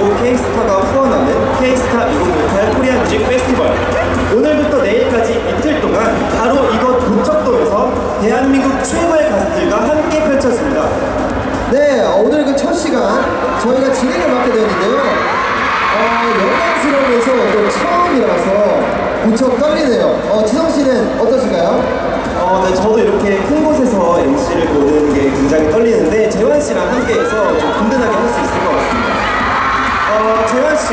주최하고 K스타가 후원하는 K스타 2018 코리아 뮤직 페스티벌. 오늘부터 내일까지 이틀 동안 바로 이곳 도척동에서 대한민국 최고의 가수들과 함께 펼쳐집니다. 네, 오늘 그 첫 시간 저희가 진행을 맡게 되는데요. 어, 영광스러우면서 또 처음이라서 무척 떨리네요. 어, 지성 씨는 어떠신가요? 어, 네, 저도 이렇게 큰 곳에서 MC를 보는 게 굉장히 떨리는데 재환 씨랑 함께해서 좀 든든하게 할 수 있을 것 같습니다. 어, 재환 씨,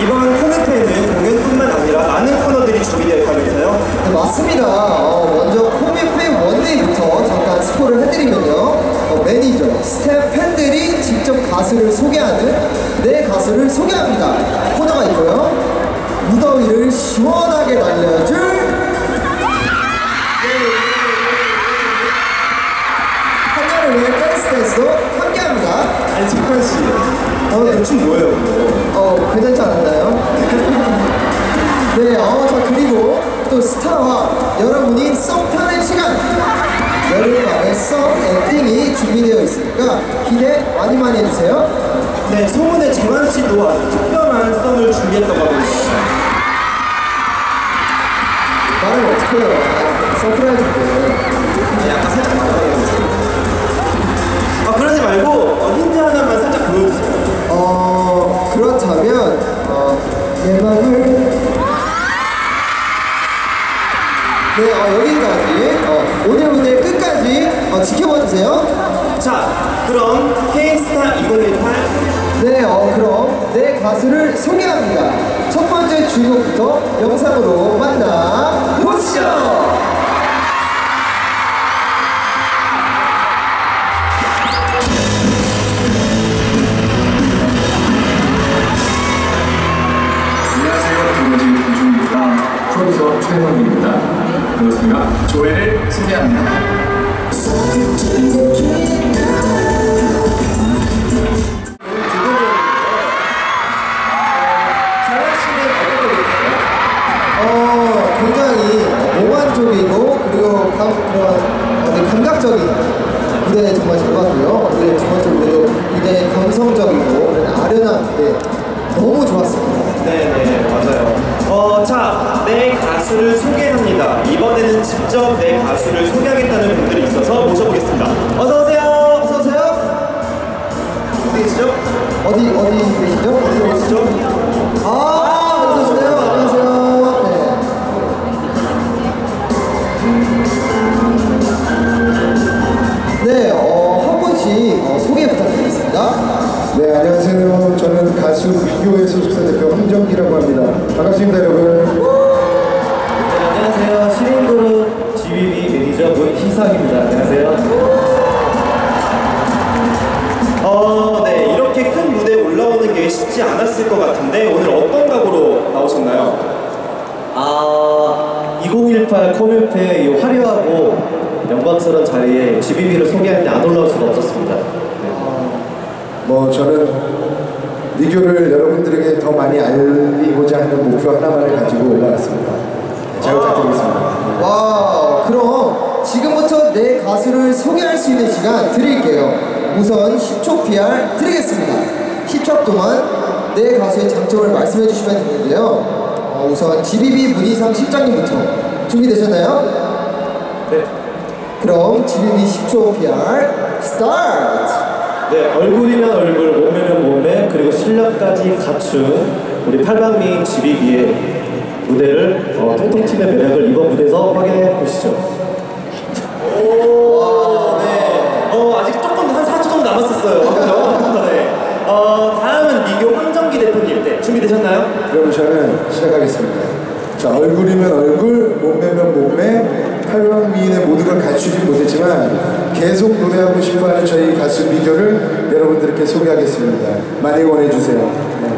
이번 콘텐츠에는 공연뿐만 아니라 많은 코너들이 준비되어 있다면서요? 네, 맞습니다. 어, 먼저 코미페 원데이부터 잠깐 스포를 해드리면요. 어, 매니저, 스텝 팬들이 직접 가수를 소개하는 내 가수를 소개합니다. 코너가 있고요. 무더위를 시원하게 날려줄 위해 댄스 댄스도 함께합니다. 재환 씨, 어, 대충 뭐예요? 어, 괜찮지 않았나요? 네, 어, 자, 그리고 또 스타와 여러분이 썸 타는 시간! 여름밤의 썸 엔딩이 준비되어 있으니까 기대 많이 많이 해주세요. 네, 소문에 재환 씨도 아주 특별한 썸을 준비했다고 있습니다. 말을 어떻게 해요? 서프라이즈인데. 약간 살짝 말아요. 아, 그러지 말고 어, 힌트 하나만 살짝 보여주세요. 어, 그렇다면, 어, 내 맘을. 네, 어, 여기까지. 어, 오늘 무대 끝까지 어, 지켜봐 주세요. 자, 그럼 K스타 2018 네, 어, 그럼 내 가수를 소개합니다. 첫 번째 주인공부터 영상으로 만나 보시죠. 최현입니다. 반갑습니다. 조회를 소개합니다. 어, 정말 잘 봤고요. 네, 두 번째 무대도 굉장히 감성적이고 아련한 무대 너무 좋았습니다. 네네 맞아요. 어, 자, 내 가수를 소개합니다. 이번에는 직접 내 가수를 소개하겠다는 분들이 있어서 모셔보겠습니다. 어서 오세요. 어서 오세요. 어디 계시죠? 어디 어디 계시죠? 어디로 오시죠? 아, 어서 오세요. 안녕하세요. 네. 네, 어, 한 분씩 어, 소개 부탁드리겠습니다. 네, 안녕하세요. 저는 가수 비교의 소 황정기라고 합니다. 반갑습니다, 여러분. 네, 안녕하세요. 시린그룹 GBB 매니저 문희석입니다. 안녕하세요. 어, 네. 이렇게 큰 무대에 올라오는 게 쉽지 않았을 것 같은데 오늘 어떤 각오로 나오셨나요? 아, 2018 코뮤페 이 화려하고 영광스러운 자리에 GBB를 소개하는데 안 올라올 수가 없었습니다. 뭐, 저는 미교를 여러분들에게 더 많이 알리고자 하는 목표 하나만을 가지고 올라왔습니다. 잘 부탁드리겠습니다. 와, 그럼 지금부터 내 가수를 소개할 수 있는 시간 드릴게요. 우선 10초 PR 드리겠습니다. 10초 동안 내 가수의 장점을 말씀해 주시면 되는데요. 어, 우선 GBB 문희상 실장님부터 준비되셨나요? 네. 그럼 GBB 10초 PR 스타트! 네, 얼굴이면 얼굴, 몸매, 그리고 실력까지 갖춘 우리 팔방미인 GBB의 무대를 어, 통통 튀는 매력을 이번 무대에서 확인해 보시죠. 오, 네. 어, 아직 조금 한 4초 정도 남았었어요. 네. 어, 다음은 미교 황정기 대표님. 네, 준비되셨나요? 그럼 저는 시작하겠습니다. 자, 얼굴이면 얼굴, 몸매면 몸매, 팔방미인의 모든 걸 갖추지 못했지만 계속 노래하고 싶어하는 저희 가수 비교를 여러분들께 소개하겠습니다. 많이 원해 주세요. 네.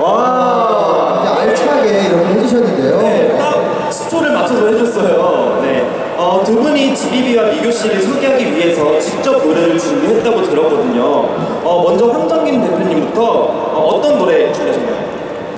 와. 이제 알차게 이렇게 해주셨는데요. 네, 딱 10초를 맞춰서 해줬어요. 네. 어, 두 분이 GBB와 미교 씨를 소개하기 위해서 직접 노래를 준비했다고 들었거든요. 어, 먼저 황정긴 대표님부터 어, 떤 노래 준비하셨나요?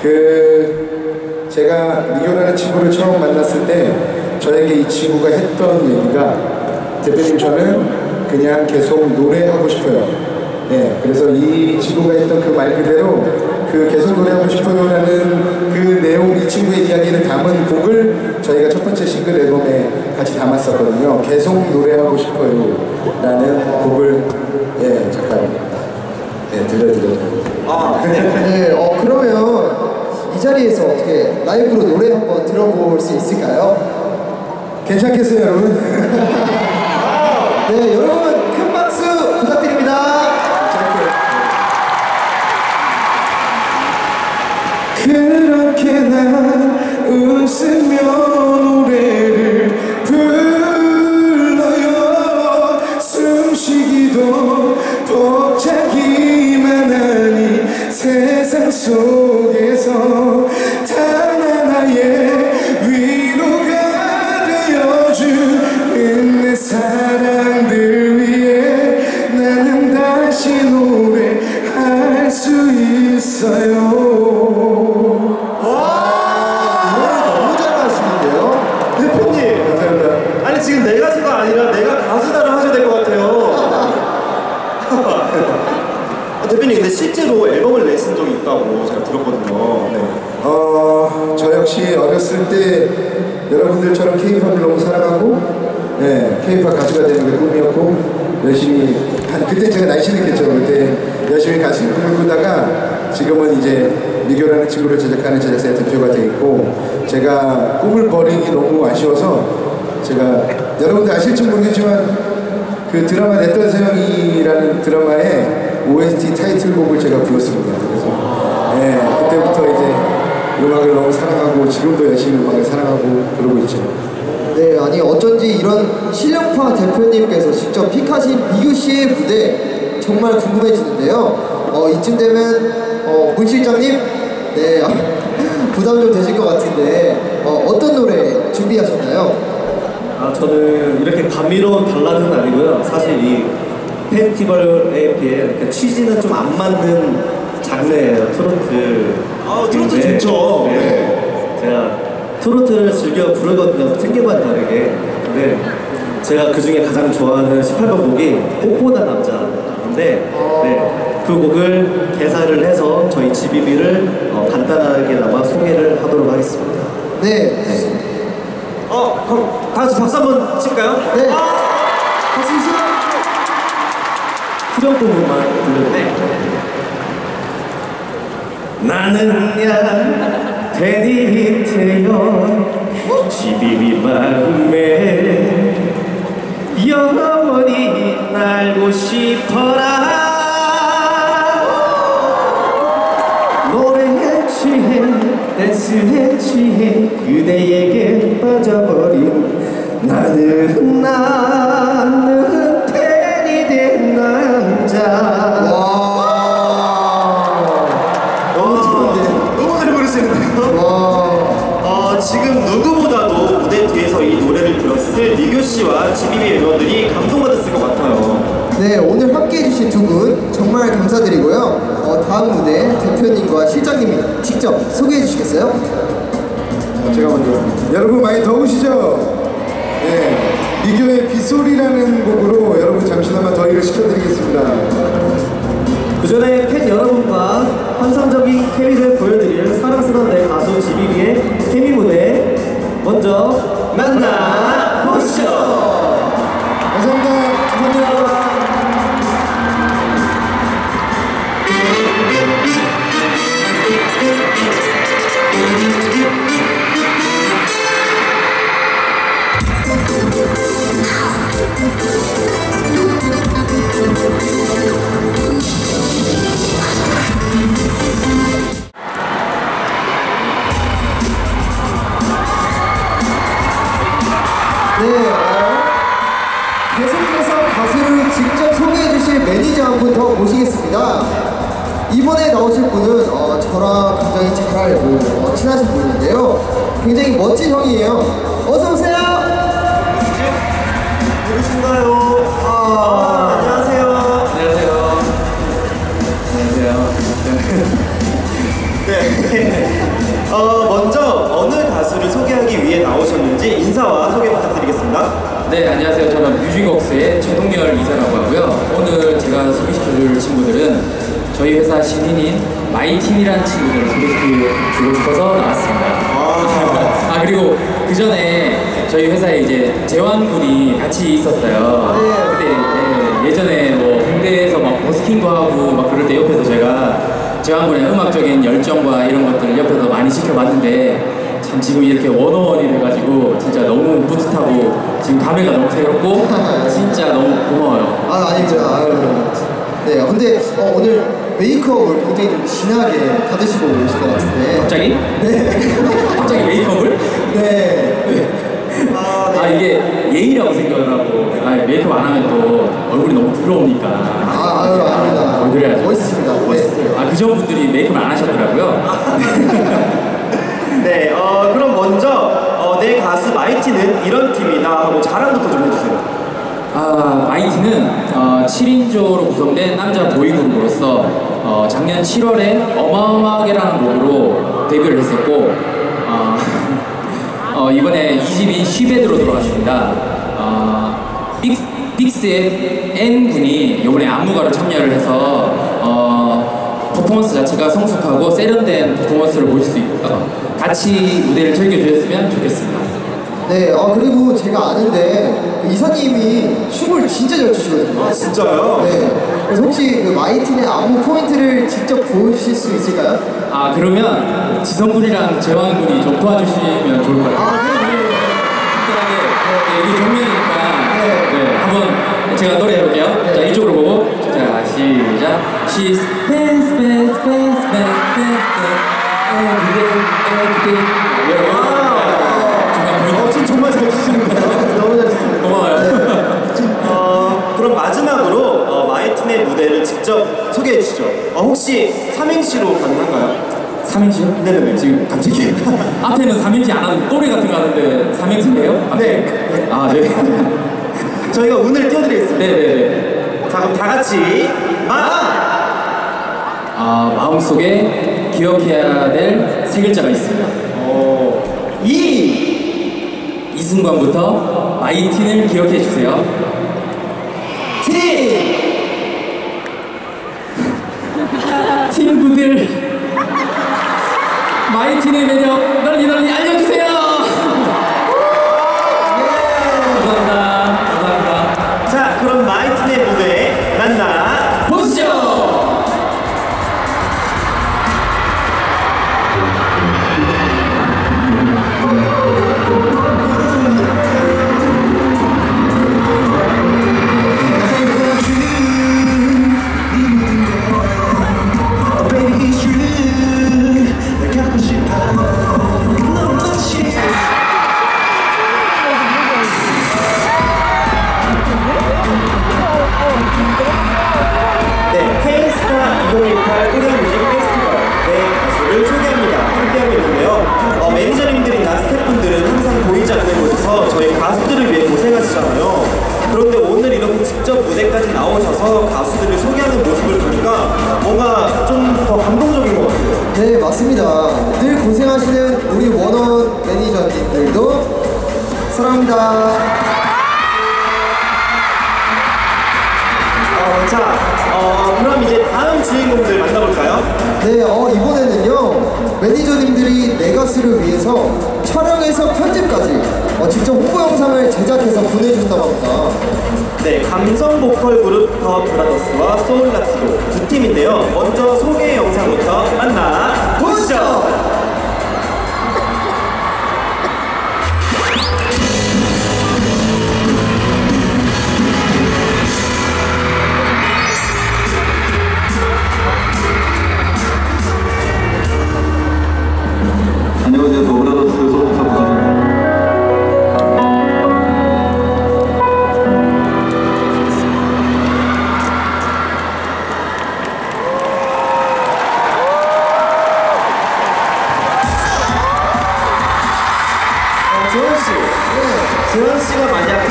그 제가 미교라는 친구를 처음 만났을 때 저에게 이 친구가 했던 얘기가 대표님 저는 그냥 계속 노래하고 싶어요. 예, 그래서 이 친구가 했던 그 말 그대로 그 계속 노래하고 싶어요라는 그 내용, 이 친구의 이야기를 담은 곡을 저희가 첫 번째 싱글 앨범에 같이 담았었거든요. 계속 노래하고 싶어요라는 곡을 예, 잠깐 예, 들려드려도 아, 네. 네, 어 그러면 이 자리에서 어떻게 라이브로 노래 한번 들어볼 수 있을까요? 괜찮겠어요, 여러분? 네, 여러분 난 웃으며 노래를 불러요. 숨쉬기도 벅차기만 하니 세상 속 팝을 너무 사랑하고, 예, K-팝 가수가 되는 게 꿈이었고, 열심히, 한, 그때 제가 날씬했겠죠. 그때 열심히 가수 꿈을 꾸다가, 지금은 이제 미교라는 친구를 제작하는 제작사의 대표가 돼 있고, 제가 꿈을 버리기 너무 아쉬워서, 제가, 여러분들 아실지 모르겠지만, 그 드라마 냈던 세영이라는 드라마의 OST 타이틀곡을 제가 불렀습니다. 그래서 예, 그때부터 이제 음악을 너무 사랑하고 지금도 열심히 음악을 사랑하고 그러고 있죠. 네, 아니 어쩐지 이런 실력파 대표님께서 직접 픽하신 미규 씨의 무대 정말 궁금해지는데요. 어, 이쯤 되면 어, 문 실장님, 네 부담 좀 되실 것 같은데 어, 어떤 노래 준비하셨나요? 아, 저는 이렇게 감미로운 발라드는 아니고요. 사실 이 페스티벌에 비해 이렇게 취지는 좀 안 맞는 장르예요. 트로트. 아, 트로트 인데, 좋죠. 네. 제가 트로트를 즐겨 부르거든요. 생겨과는 다르게. 근데 제가 그 중에 가장 좋아하는 18번 곡이 꽃보다 남자인데 네, 그 곡을 개사를 해서 저희 GBB를 어, 간단하게나마 소개를 하도록 하겠습니다. 네, 어, 그럼 다 같이 박수 한번 칠까요? 네. 아, 박수 주세요. 후렴 부분만 부르는데 나는 야 테디테여 지비비 마음에 영원히 날고 싶어라. 노래에 취해 댄스에 취해 그대에게 빠져버린 나는 나는 팬이 된 남자 노래를 들었을 미규 씨와 GBB 멤버들이 감동받았을 것 같아요. 네, 오늘 함께 해주신 두 분 정말 감사드리고요. 어, 다음 무대 대표님과 실장님이 직접 소개해 주시겠어요? 제가 먼저 여러분 많이 더우시죠? 네, 미교의 빗소리라는 곡으로 여러분 네, 어, 계속해서 가수를 직접 소개해 주실 매니저 한 분 더 모시겠습니다. 이번에 나오실 분은 어, 저랑 굉장히 잘 알고 어, 친하신 분인데요. 굉장히 멋진 형이에요. 어서 오세요. 누구신가요? 같이 있었어요. 그때 예, 예전에 뭐 홍대에서 막 버스킹도 하고 막 그럴 때 옆에서 제가 재환 군의 음악적인 열정과 이런 것들을 옆에서 많이 지켜봤는데 참 지금 이렇게 원어원이 돼가지고 진짜 너무 뿌듯하고 지금 감회가 너무 새롭고 진짜 너무 고마워요. 아. 아유. 네, 근데 어, 오늘 메이크업을 굉장히 좀 진하게 받으시고 오실 것 같은데. 갑자기? 네. 갑자기 메이크업을? 네. 아, 아 이게 예의라고 생각을 하고 아 메이크업 안 하면 또 얼굴이 너무 부러우니까 아, 아유, 아닙니다. 뭘 그래야죠? 멋있습니다. 네. 아 그전 분들이 메이크업 안 하셨더라고요 네, 어, 그럼 먼저 어, 내 가수 마이티는 이런 팀이다 하고 자랑부터 좀 해주세요. 아 마이티는 어, 7인조로 구성된 남자 보이그룹으로서 어, 작년 7월에 어마어마하게라는 곡으로 데뷔를 했었고 어, 어, 이번에 2집인 쉬베드로 돌아왔습니다. 어, 빅, 빅스의 N군이 이번에 안무가로 참여를 해서 어, 퍼포먼스 자체가 성숙하고 세련된 퍼포먼스를 보실 수 있고 같이 무대를 즐겨주셨으면 좋겠습니다. 네, 어, 그리고 제가 아는데 그 이사님이 춤을 진짜 잘 추시거든요. 아, 진짜요? 네. 그래서 혹시 그 마이틴의 안무 포인트를 직접 보여주실 수 있을까요? 아 그러면 지성군이랑 재환군이 좀 도와주시면 좋을 것 같아요. 아, 그래요? 간단하게 네, 여기 정면이니까 네. 네, 한번 제가 노래 해볼게요. 자 이쪽으로 보고 자 시작. She's best, best, best, best, best, every day, every day. 중간 무대를 직접 소개해 주시죠. 어, 혹시 삼행시로 가능한가요? 삼행시요? 네네네. 지금 갑자기 앞에는 삼행시 안 하는 또래 같은 거 하는데 삼행시예요? 네. 아 네. 저희가 운을 띄워드리겠습니다. 네네네. 자, 그럼 다 같이 마! 아, 마음속에 기억해야 될 세 글자가 있습니다. 어, 이! 이 순간부터 마이틴을 기억해 주세요. 티! 친구들, 마이틴의 매력 널리 널리 알려주세요. 감사합니다. 감사합니다. 영상을 제작해서 보내주셨다고 합니다. 네, 감성 보컬 그룹 더 브라더스와 소울라티도 두 팀인데요. 먼저 소개 영상부터 만나 보시죠.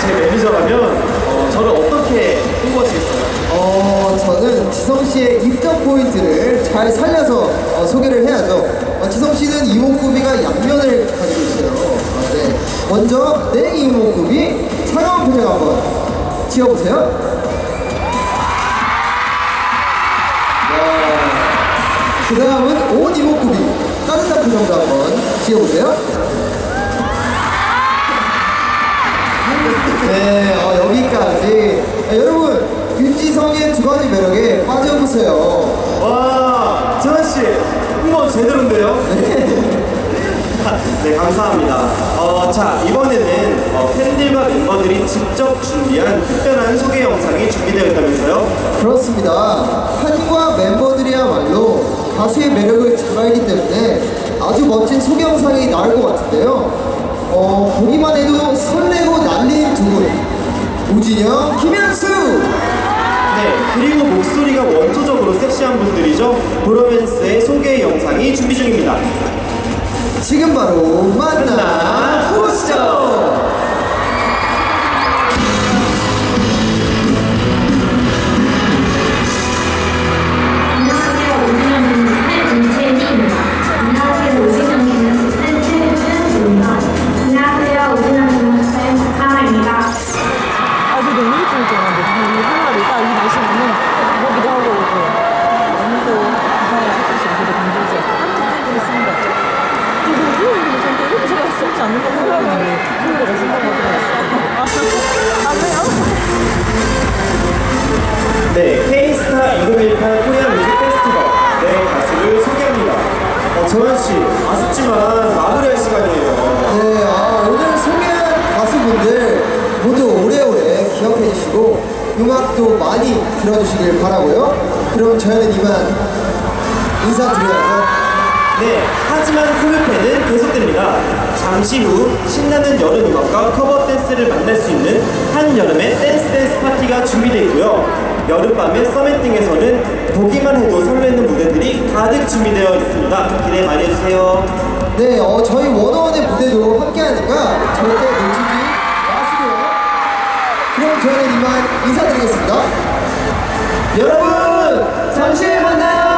제 매니저라면 어, 저를 어떻게 홍보하시겠어요? 어, 저는 지성 씨의 입점 포인트를 잘 살려서 어, 소개를 해야죠. 어, 지성 씨는 이목구비가 양면을 가지고 있어요. 아, 네. 먼저 내 이목구비 촬영 표정 한번 지어보세요. 그 다음은 옷 이목구비. 따뜻한 표정도 한번 지어보세요. 여기까지. 아, 여러분, 윤지성의 두 가지 매력에 빠져보세요. 와, 재환씨, 한번 제대로인데요? 네, 감사합니다. 어, 자, 이번에는 어, 팬들과 멤버들이 직접 준비한 특별한 소개 영상이 준비되어 있다면서요? 그렇습니다. 팬과 멤버들이야말로 가수의 매력을 잘 알기 때문에 아주 멋진 소개 영상이 나올 것 같은데요. 어, 보기만 해도 설레고 난리인 두 분. 우진영, 김현수! 네, 그리고 목소리가 원초적으로 섹시한 분들이죠. 브로맨스의 소개 영상이 준비 중입니다. 지금 바로 만나 보시죠! 네, 하지만 코미페는 계속됩니다. 잠시 후 신나는 여름 음악과 커버 댄스를 만날 수 있는 한여름의 댄스 댄스 파티가 준비되어 있고요. 여름밤의 서밋팅에서는 보기만 해도 설레는 무대들이 가득 준비되어 있습니다. 기대 많이 해주세요. 네, 어, 저희 원어원의 무대도 함께 하니까 절대 놓치지 마시고요. 그럼 저희는 이만 인사드리겠습니다. 여러분, 잠시 만나요!